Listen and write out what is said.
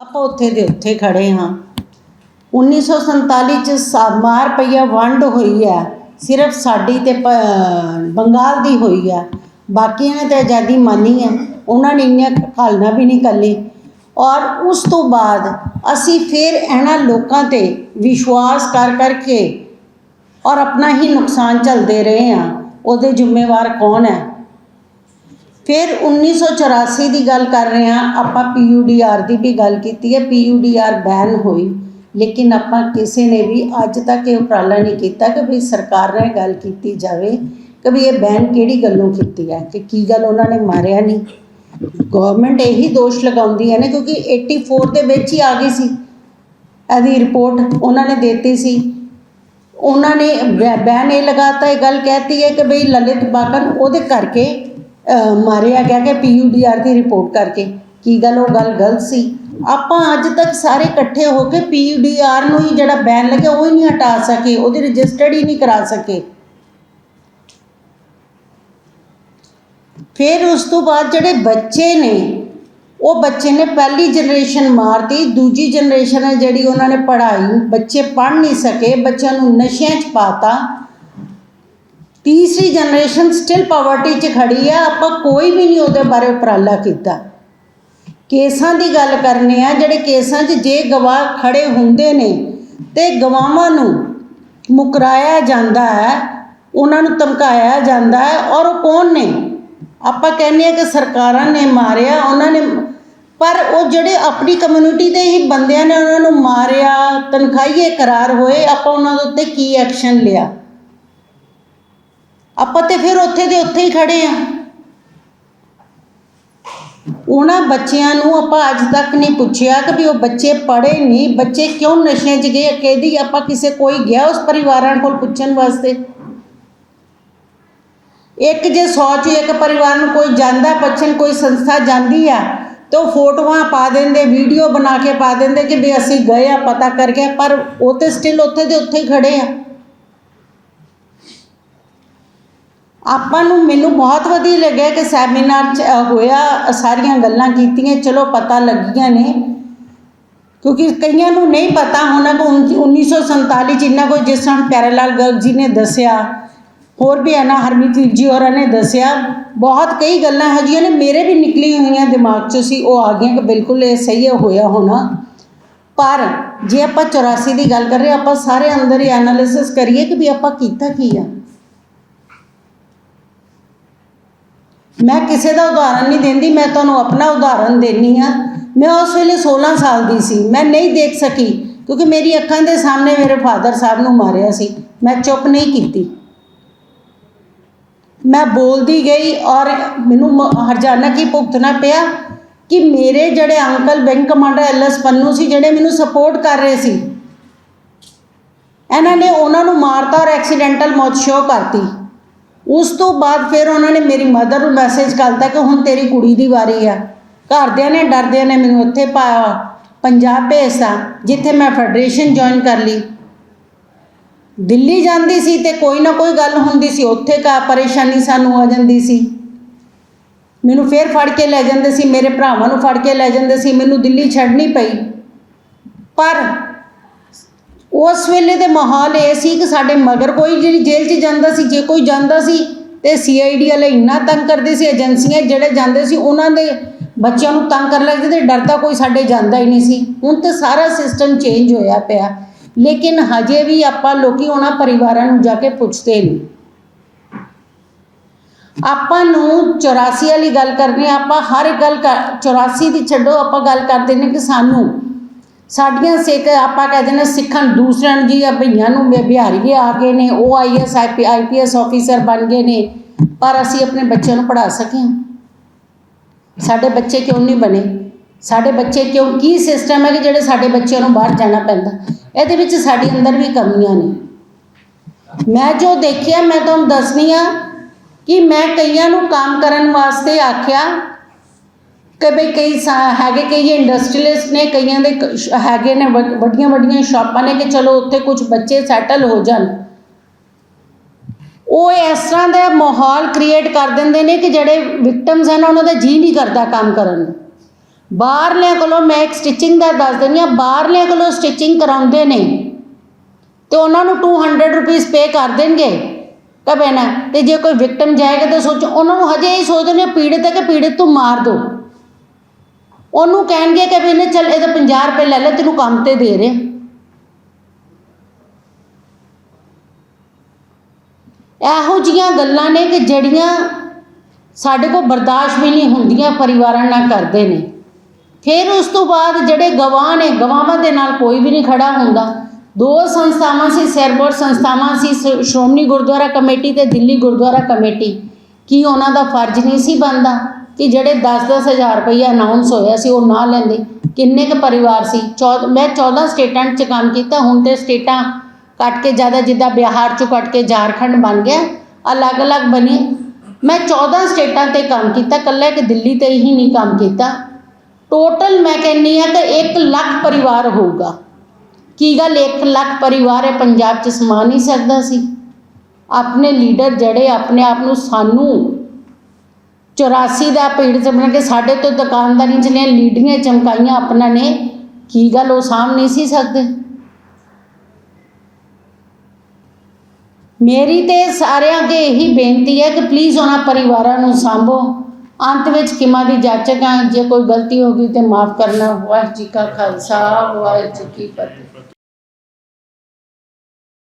ਆਪਾਂ ਉੱਥੇ ਦੇ ਉੱਥੇ ਖੜੇ ਹਾਂ। 1947 ਚ ਸਾ- ਮਾਰ ਪਈਆ ਵੰਡ ਹੋਈ ਹੈ। ਸਿਰਫ ਸਾਡੀ ਤੇ ਪ- ਬੰਗਾਲ ਦੀ ਹੋਈ ਹੈ। ਬਾਕੀਆਂ ਨੇ ਤਾਂ ਆਜ਼ਾਦੀ ਮਾਨੀ ਹੈ। ਉਹਨਾਂ ਨੇ ਇੰਨੀਆਂ ਘਾਲਣਾ ਵੀ ਨਹੀਂ ਕੱਲੀ ਔਰ ਉਸ ਤੋਂ ਬਾਅਦ ਅਸੀਂ ਫਿਰ ਇਹਨਾਂ ਲੋਕਾਂ ਤੇ ਵਿਸ਼ਵਾਸ ਕਰ ਕਰਕੇ ਔਰ ਆਪਣਾ ਹੀ ਨੁਕਸਾਨ ਝੱਲਦੇ ਰਹੇ ਹਾਂ। ਉਹਦੇ ਜ਼ਿੰਮੇਵਾਰ ਕੌਣ ਹੈ? ਫਿਰ 1984 ਦੀ ਗੱਲ ਕਰ ਰਹੇ ਹਾਂ, ਆਪਾਂ ਪੀਯੂਡੀਆਰ ਦੀ ਵੀ ਗੱਲ ਕੀਤੀ ਹੈ ਪੀਯੂਡੀਆਰ ਬੈਨ ਹੋਈ। ਲੇਕਿਨ ਆਪਾਂ ਕਿਸੇ ਨੇ ਵੀ ਅੱਜ ਤੱਕ ਇਹ ਉਪਰਾਲਾ ਨਹੀਂ ਕੀਤਾ ਕਿ ਵੀ ਸਰਕਾਰ ਨਾਲ ਗੱਲ ਕੀਤੀ ਜਾਵੇ ਕਿ ਵੀ ਇਹ ਬੈਨ ਕਿਹੜੀ ਗੱਲੋਂ ਕੀਤੀ ਹੈ ਕਿ ਕੀ ਗੱਲ ਉਹਨਾਂ ਨੇ ਮਾਰਿਆ ਨਹੀਂ। ਗਵਰਨਮੈਂਟ ਇਹੀ ਦੋਸ਼ ਲਗਾਉਂਦੀ ਹੈ ਨਾ ਕਿਉਂਕਿ 84 ਦੇ ਵਿੱਚ ਹੀ ਆ ਗਈ ਸੀ। ਇਹਦੀ ਰਿਪੋਰਟ ਉਹਨਾਂ ਨੇ ਦਿੱਤੀ ਸੀ। ਉਹਨਾਂ ਨੇ ਬੈ- ਬੈਨ ਇਹ ਲਗਾਤਾ, ਇਹ ਗੱਲ ਕਹਿਤੀ ਹੈ ਕਿ ਬਈ ਲਲਿਤ ਬਾਕਨ ਉਹਦੇ ਕਰਕੇ ਮਾਰਿਆ ਗਿਆ ਕਿ ਪੀਯੂਡੀਆਰ ਦੀ ਰਿਪੋਰਟ ਕਰਕੇ। ਕੀ ਗੱਲ, ਉਹ ਗੱਲ ਗਲਤ ਸੀ? ਆਪਾਂ ਅੱਜ ਤੱਕ ਸਾਰੇ ਇਕੱਠੇ ਹੋ ਕੇ ਪੀਯੂਡੀਆਰ ਨੂੰ ਹੀ ਜਿਹੜਾ ਬੈਨ ਲੱਗਿਆ, ਉਹ ਹੀ ਨਹੀਂ ਹਟਾ ਸਕੇ, ਉਹਦੀ ਰਜਿਸਟਰਡ ਹੀ ਨਹੀਂ ਕਰਾ ਸਕੇ। ਫਿਰ ਉਸ ਤੋਂ ਬਾਅਦ ਜਿਹੜੇ ਬੱਚੇ ਨੇ, ਉਹ ਬੱਚੇ ਨੇ ਪਹਿਲੀ ਜਨਰੇਸ਼ਨ ਮਾਰਤੀ, ਦੂਜੀ ਜਨਰੇਸ਼ਨ ਹੈ ਜਿਹੜੀ ਉਹਨਾਂ ਨੇ ਪੜ੍ਹਾਈ, ਬੱਚੇ ਪੜ੍ਹ ਨਹੀਂ ਸਕੇ, ਬੱਚਿਆਂ ਨੂੰ ਨਸ਼ਿਆਂ 'ਚ ਪਾਤਾ। ਤੀਸਰੀ ਜਨਰੇਸ਼ਨ ਸਟਿਲ ਪਾਵਰਟੀ 'ਚ ਖੜੀ ਆ, ਆਪਾਂ ਕੋਈ ਵੀ ਨਹੀਂ ਉਹਦੇ ਬਾਰੇ ਉਪਰਾਲਾ ਕੀਤਾ। ਕੇਸਾਂ ਦੀ ਗੱਲ ਕਰਨੀ ਆ, ਜਿਹੜੇ ਕੇਸਾਂ 'ਚ ਜੇ ਗਵਾਹ ਖੜੇ ਹੁੰਦੇ ਨੇ ਤੇ ਗਵਾਹਾਂ ਨੂੰ ਮੁਕਰਾਇਆ ਜਾਂਦਾ ਹੈ, ਉਹਨਾਂ ਨੂੰ ਧਮਕਾਇਆ ਜਾਂਦਾ ਹੈ, ਔਰ ਉਹ ਕੌਣ ਨੇ? ਆਪਾਂ ਕਹਿੰਦੇ ਆ ਕਿ ਸਰਕਾਰਾਂ ਨੇ ਮਾਰਿਆ, ਉਹਨਾਂ ਨੇ ਪਰ ਉਹ ਜਿਹੜੇ ਆਪਣੀ ਕਮਿਊਨਿਟੀ ਦੇ ਹੀ ਬੰਦਿਆਂ ਨੇ ਉਹਨਾਂ ਨੂੰ ਮਾਰਿਆ, ਤਨਖਾਹੀਏ ਕਰਾਰ ਹੋਏ, ਆਪਾਂ ਉਹਨਾਂ ਦੇ ਉੱਤੇ ਕੀ ਐਕਸ਼ਨ ਲਿਆ? ਆਪਾਂ ਤੇ ਫਿਰ ਉੱਥੇ ਦੇ ਉੱਥੇ ਹੀ ਖੜੇ ਆ। ਉਹਨਾਂ ਬੱਚਿਆਂ ਨੂੰ ਆਪਾਂ ਅੱਜ ਤੱਕ ਨਹੀਂ ਪੁੱਛਿਆ ਕਿ ਵੀ ਉਹ ਬੱਚੇ ਪੜ੍ਹੇ ਨਹੀਂ, ਬੱਚੇ ਕਿਉਂ ਨਸ਼ਿਆਂ 'ਚ ਗਏ ਕਿਹਦੀ ਆਪਾਂ ਕਿਸੇ ਕੋਈ ਗਿਆ ਉਸ ਪਰਿਵਾਰਾਂ ਕੋਲ ਪੁੱਛਣ ਵਾਸਤੇ? ਇੱਕ ਜੇ 100 ਚੋਂ ਇੱਕ ਪਰਿਵਾਰ ਨੂੰ ਕੋਈ ਜਾਂਦਾ, ਪੁੱਛਣ ਕੋਈ ਸੰਸਥਾ ਜਾਂਦੀ ਆ, ਤਾਂ ਉਹ ਫੋਟੋਆਂ ਪਾ ਦਿੰਦੇ, ਵੀਡੀਓ ਬਣਾ ਕੇ ਪਾ ਦਿੰਦੇ ਕਿ ਵੀ ਅਸੀਂ ਗਏ ਆ, ਪਤਾ ਕਰਕੇ, ਪਰ ਉਹ ਤੇ ਸਟਿਲ ਉੱਥੇ ਦੇ ਉੱਥੇ ਹੀ ਖੜੇ ਆ। ਆਪਾਂ ਨੂੰ ਮੈਨੂੰ ਬਹੁਤ ਵਧੀਆ ਲੱਗਿਆ ਕਿ ਸੈਮੀਨਾਰ ਚ ਹੋਇਆ, ਸਾਰੀਆਂ ਗੱਲਾਂ ਕੀਤੀਆਂ, ਚਲੋ ਪਤਾ ਲੱਗੀਆਂ ਨੇ। ਕਿਉਂਕਿ ਕਈਆਂ ਨੂੰ ਨਹੀਂ ਪਤਾ ਹੋਣਾ ਕਿ ਉੱਨੀ- 1947 ਚ ਇੰਨਾ ਕੋਈ ਜਿਸ ਤਰ੍ਹਾਂ ਪਿਆਰੇਲਾਲ ਗਰਗ ਜੀ ਨੇ ਦੱਸਿਆ, ਹੋਰ ਵੀ ਅਨਾ ਹਰਮੀਤ ਜੀ ਹੋਰਾਂ ਨੇ ਦੱਸਿਆ, ਬਹੁਤ ਕਈ ਗੱਲਾਂ ਹੈ ਜੀਆਂ ਨੇ, ਮੇਰੇ ਵੀ ਨਿਕਲੀਆਂ ਹੋਈਆਂ ਦਿਮਾਗ 'ਚ ਸੀ, ਉਹ ਆ ਗਈਆਂ ਕਿ ਬਿਲਕੁਲ ਇਹ ਸਹੀ ਹੈ, ਹੋਇਆ ਹੋਣਾ। ਪਰ ਜੇ ਆਪਾਂ 84 ਦੀ ਗੱਲ ਕਰ ਰਹੇ ਆਪਾਂ ਸਾਰੇ ਅੰਦਰ ਹੀ ਐਨਾਲਿਸਿਸ ਕਰੀਏ ਕਿ ਵੀ ਆਪਾਂ ਕੀਤਾ ਕੀ ਆ। ਮੈਂ ਕਿਸੇ ਦਾ ਉਦਾਹਰਨ ਨਹੀਂ ਦਿੰਦੀ, ਮੈਂ ਤੁਹਾਨੂੰ ਆਪਣਾ ਉਦਾਹਰਨ ਦੇਣੀ ਆ ਮੈਂ ਉਸ ਵੇਲੇ 16 ਸਾਲ ਦੀ ਸੀ, ਮੈਂ ਨਹੀਂ ਦੇਖ ਸਕੀ, ਕਿਉਂਕਿ ਮੇਰੀ ਅੱਖਾਂ ਦੇ ਸਾਹਮਣੇ ਮੇਰੇ ਫਾਦਰ ਸਾਹਿਬ ਨੂੰ ਮਾਰਿਆ ਸੀ, ਮੈਂ ਚੁੱਪ ਨਹੀਂ ਕੀਤੀ। ਮੈਂ ਬੋਲਦੀ ਗਈ ਔਰ ਮੈਨੂੰ ਮ- ਹਰਜਾਨਾ ਕੀ ਭੁਗਤਣਾ ਪਿਆ ਕਿ ਮੇਰੇ ਜਿਹੜੇ uncle bank commander LS Pannu ਸੀ, ਜਿਹੜੇ ਮੈਨੂੰ ਸਪੋਰਟ ਕਰ ਰਹੇ ਸੀ, ਇਹਨਾਂ ਨੇ ਉਹਨਾਂ ਨੂੰ ਮਾਰਤਾ ਔਰ ਐਕਸੀਡੈਂਟਲ ਮੌਤ ਸ਼ੋ ਕਰਤੀ। ਉਸ ਤੋਂ ਬਾਅਦ ਫਿਰ ਉਹਨਾਂ ਨੇ ਮੇਰੀ ਮਦਰ ਨੂੰ ਮੈਸੇਜ ਕਰਤਾ ਕਿ ਹੁਣ ਤੇਰੀ ਕੁੜੀ ਦੀ ਵਾਰੀ ਆ। ਘਰਦਿਆਂ ਨੇ, ਡਰਦਿਆਂ ਨੇ ਮੈਨੂੰ ਉੱਥੇ ਪਾਇਆ ਪੰਜਾਬ ਭੇਜਤਾ, ਜਿੱਥੇ ਮੈਂ ਫੈਡਰੇਸ਼ਨ ਜੁਆਇਨ ਕਰ ਲਈ। ਦਿੱਲੀ ਜਾਂਦੀ ਸੀ ਤੇ ਕੋਈ ਨਾ ਕੋਈ ਗੱਲ ਹੁੰਦੀ ਸੀ, ਉੱਥੇ ਕਾ ਪਰੇਸ਼ਾਨੀ ਸਾਨੂੰ ਆ ਜਾਂਦੀ ਸੀ। ਮੈਨੂੰ ਫੇਰ ਫੜ ਕੇ ਲੈ ਜਾਂਦੇ ਸੀ, ਮੇਰੇ ਭਰਾਵਾਂ ਨੂੰ ਫੜ ਕੇ ਲੈ ਜਾਂਦੇ ਸੀ, ਮੈਨੂੰ ਦਿੱਲੀ ਛੱਡਣੀ ਪਈ। ਪਰ ਉਸ ਵੇਲੇ ਦੇ ਮਾਹੌਲ ਇਹ ਸੀ ਕਿ ਸਾਡੇ ਮਗਰ ਕੋਈ ਜਿਹੜੀ ਜੇਲ੍ਹ 'ਚ ਜਾਂਦਾ ਸੀ, ਜੇ ਕੋਈ ਜਾਂਦਾ ਸੀ ਤੇ ਸੀਆਈਡੀ ਵਾਲੇ ਇੰਨਾ ਤੰਗ ਕਰਦੇ ਸੀ, ਏਜੰਸੀਆਂ ਜਿਹੜੇ ਜਾਂਦੇ ਸੀ, ਉਹਨਾਂ ਦੇ ਬੱਚਿਆਂ ਨੂੰ ਤੰਗ ਕਰ ਲੱਗਦੇ ਤੇ ਡਰਦਾ ਕੋਈ ਸਾਡੇ ਜਾਂਦਾ ਹੀ ਨਹੀਂ ਸੀ। ਹੁਣ ਤਾਂ ਸਾਰਾ ਸਿਸਟਮ ਚੇਂਜ ਹੋਇਆ ਪਿਆ। ਲੇਕਿਨ ਹਜੇ ਵੀ ਆਪਾਂ ਲੋਕੀ ਉਹਨਾਂ ਪਰਿਵਾਰਾਂ ਨੂੰ ਜਾ ਕੇ ਪੁੱਛਦੇ ਨਹੀਂ। ਆਪਾਂ ਨੂੰ 84 ਵਾਲੀ ਗੱਲ ਕਰਨੀ ਆਪਾਂ ਹਰ ਇੱਕ ਗੱਲ ਕਰ- 84 ਦੀ ਛੱਡੋ, ਆਪਾਂ ਗੱਲ ਕਰਦੇ ਨੇ ਕਿ ਸਾਨੂੰ ਸਾਡੀਆਂ ਸਿੱਖ ਆਪਾਂ ਕਹਿੰਦੇ ਨੇ ਸਿੱਖਣ ਦੂਸਰਿਆਂ ਨੂੰ ਜੀ ਆ ਭਈਆਂ ਨੂੰ ਬਿ- ਬਿਹਾਰੀਏ ਆ ਗਏ ਨੇ, ਉਹ ਆਈਐਸ ਆਈਪੀਐਸ ਆਫੀਸਰ ਬਣ ਗਏ ਨੇ, ਪਰ ਅਸੀਂ ਆਪਣੇ ਬੱਚਿਆਂ ਨੂੰ ਪੜ੍ਹਾ ਸਕੇ ਹਾਂ। ਸਾਡੇ ਬੱਚੇ ਕਿਉਂ ਨਹੀਂ ਬਣੇ? ਸਾਡੇ ਬੱਚੇ ਕਿਉਂ, ਕੀ ਸਿਸਟਮ ਹੈ ਕਿ ਜਿਹੜੇ ਸਾਡੇ ਬੱਚਿਆਂ ਨੂੰ ਬਾਹਰ ਜਾਣਾ ਪੈਂਦਾ? ਇਹਦੇ ਵਿੱਚ ਸਾਡੇ ਅੰਦਰ ਵੀ ਕਮੀਆਂ ਨੇ। ਮੈਂ ਜੋ ਦੇਖਿਆ, ਮੈਂ ਤੁਹਾਨੂੰ ਦੱਸਣੀ ਆ ਕਿ ਮੈਂ ਕਈਆਂ ਨੂੰ ਕੰਮ ਕਰਨ ਵਾਸਤੇ ਆਖਿਆ ਕਿ ਬਈ ਕਈ ਸਾ- ਹੈਗੇ ਕਈ ਇੰਡਸਟਰੀਅਲਿਸਟ ਨੇ, ਕਈਆਂ ਦੇ ਕ- ਸ਼- ਹੈਗੇ ਨੇ ਵੱਡ- ਵੱਡੀਆਂ ਵੱਡੀਆਂ ਸ਼ਾਪਾਂ ਨੇ ਕਿ ਚਲੋ ਉੱਥੇ ਕੁਝ ਬੱਚੇ ਸੈਟਲ ਹੋ ਜਾਣ। ਉਹ ਇਸ ਤਰ੍ਹਾਂ ਦਾ ਮਾਹੌਲ ਕ੍ਰੀਏਟ ਕਰ ਦਿੰਦੇ ਨੇ ਕਿ ਜਿਹੜੇ ਵਿਕਟਮਸ ਹਨ, ਉਹਨਾਂ ਦਾ ਜੀ ਨਹੀਂ ਕਰਦਾ ਕੰਮ ਕਰਨ। ਨੂੰ ਬਾਹਰਲਿਆਂ ਕੋਲੋਂ ਮੈਂ ਇੱਕ ਸਟਿਚਿੰਗ ਦਾ ਦੱਸ ਦਿੰਦੀ ਹਾਂ, ਬਾਹਰਲਿਆਂ ਕੋਲੋਂ ਸਟਿਚਿੰਗ ਕਰਾਉਂਦੇ ਨੇ। ਤੇ ਉਹਨਾਂ ਨੂੰ 200 ਰੁਪਏ ਪੇ ਕਰ ਦੇਣਗੇ। ਕਬੇ ਨਾ ਤੇ ਜੇ ਕੋਈ ਵਿਕਟਮ ਜਾਏਗਾ ਤਾਂ ਸੋਚੋ, ਉਹਨਾਂ ਨੂੰ ਹਜੇ ਇਹ ਸੋਚਦੇ ਨੇ ਪੀੜਤ ਹੈ ਕਿ ਪੀੜਤ ਤੋਂ ਮਾਰ ਦੋ। ਉਹਨੂੰ ਕਹਿਣਗੇ ਕਿ ਵੀ ਇਹਨੇ ਚੱਲ ਇਹਦਾ 50 ਰੁਪਏ ਲੈ ਲੈ, ਤੈਨੂੰ ਕੰਮ ਤੇ ਦੇ ਰਹੇ। ਇਹੋ ਜੀਆਂ ਗੱਲਾਂ ਨੇ ਕਿ ਜਿਹੜੀਆਂ ਸਾਡੇ ਕੋਲ ਬਰਦਾਸ਼ਤ ਵੀ ਨਹੀਂ ਹੁੰਦੀਆਂ, ਪਰਿਵਾਰਾਂ ਨਾਲ ਕਰਦੇ ਨੇ। ਫਿਰ ਉਸ ਤੋਂ ਬਾਅਦ ਜਿਹੜੇ ਗਵਾਹ ਨੇ, ਗਵਾਹਾਂ ਦੇ ਨਾਲ ਕੋਈ ਵੀ ਨਹੀਂ ਖੜਾ ਹੁੰਦਾ। ਦੋ ਸੰਸਥਾਵਾਂ ਸੀ ਸਿਰਬੋਰ ਸੰਸਥਾਵਾਂ ਸੀ, ਸ਼੍ਰੋਮਣੀ ਗੁਰਦੁਆਰਾ ਕਮੇਟੀ ਤੇ ਦਿੱਲੀ ਗੁਰਦੁਆਰਾ ਕਮੇਟੀ। ਕੀ ਉਹਨਾਂ ਦਾ ਫਰਜ਼ ਨਹੀਂ ਸੀ ਬਣਦਾ? ਕਿ ਜਿਹੜੇ 10-10 ਹਜ਼ਾਰ ਰੁਪਈਆ ਅਨਾਉਂਸ ਹੋਇਆ ਸੀ, ਉਹ ਨਾ ਲੈਂਦੇ। ਕਿੰਨੇ ਕੁ ਪਰਿਵਾਰ ਸੀ? ਚੌਦ, ਮੈਂ 14 ਸਟੇਟਾਂ 'ਚ ਕੰਮ ਕੀਤਾ, ਹੁਣ ਤੇ ਸਟੇਟਾਂ ਕੱਟ ਕੇ ਜ਼ਿਆਦਾ ਜਿੱਦਾਂ ਬਿਹਾਰ 'ਚੋਂ ਕੱਟ ਕੇ ਝਾਰਖੰਡ ਬਣ ਗਿਆ, ਅਲੱਗ-ਅਲੱਗ ਬਣੀ। ਮੈਂ 14 ਸਟੇਟਾਂ ਤੇ ਕੰਮ ਕੀਤਾ, ਇਕੱਲਾ ਇੱਕ ਦਿੱਲੀ ਤੇ ਹੀ ਨਹੀਂ ਕੰਮ ਕੀਤਾ। ਟੋਟਲ ਮੈਂ ਕਹਿੰਨੀ ਆ ਕਿ 1 ਲੱਖ ਪਰਿਵਾਰ ਹੋਊਗਾ। ਕੀ ਗੱਲ? 1 ਲੱਖ ਪਰਿਵਾਰ ਹੈ ਪੰਜਾਬ 'ਚ ਸਮਾ ਨਹੀਂ ਸਕਦਾ ਸੀ। ਆਪਣੇ ਲੀਡਰ ਜਿਹੜੇ ਆਪਣੇ ਆਪ ਨੂੰ ਸਾਨੂੰ 84 ਦਾ ਪੀੜ ਸਮਝ ਕੇ ਸਾਡੇ ਤੋਂ ਦੁਕਾਨਦਾਰੀ ਜਿਹਨੇ ਨੇ ਚਮਕਾਈਆਂ ਆਪਣਾ ਨੇ, ਕੀ ਗੱਲ ਉਹ ਸਾਂਭ ਨਹੀਂ ਸੀ ਸਕਦੇ ਮੇਰੀ ਤੇ ਸਾਰਿਆਂ ਅੱਗੇ ਇਹੀ ਬੇਨਤੀ ਹੈ ਕਿ ਪਲੀਜ਼ ਉਹਨਾਂ ਪਰਿਵਾਰਾਂ ਨੂੰ ਸਾਂਭੋ। ਅੰਤ ਵਿੱਚ ਕਿਮਾ ਦੀ ਜਾਚਕ ਹੈ ਜੇ ਕੋਈ ਗਲਤੀ ਹੋ ਗਈ ਤੇ ਮਾਫ ਕਰਨਾ। ਵਾਹਿਗੁਰੂ ਜੀ ਕਾ ਖਾਲਸਾ, ਵਾਹਿਗੁਰੂ ਜੀ ਕੀ ਫਤਿਹ।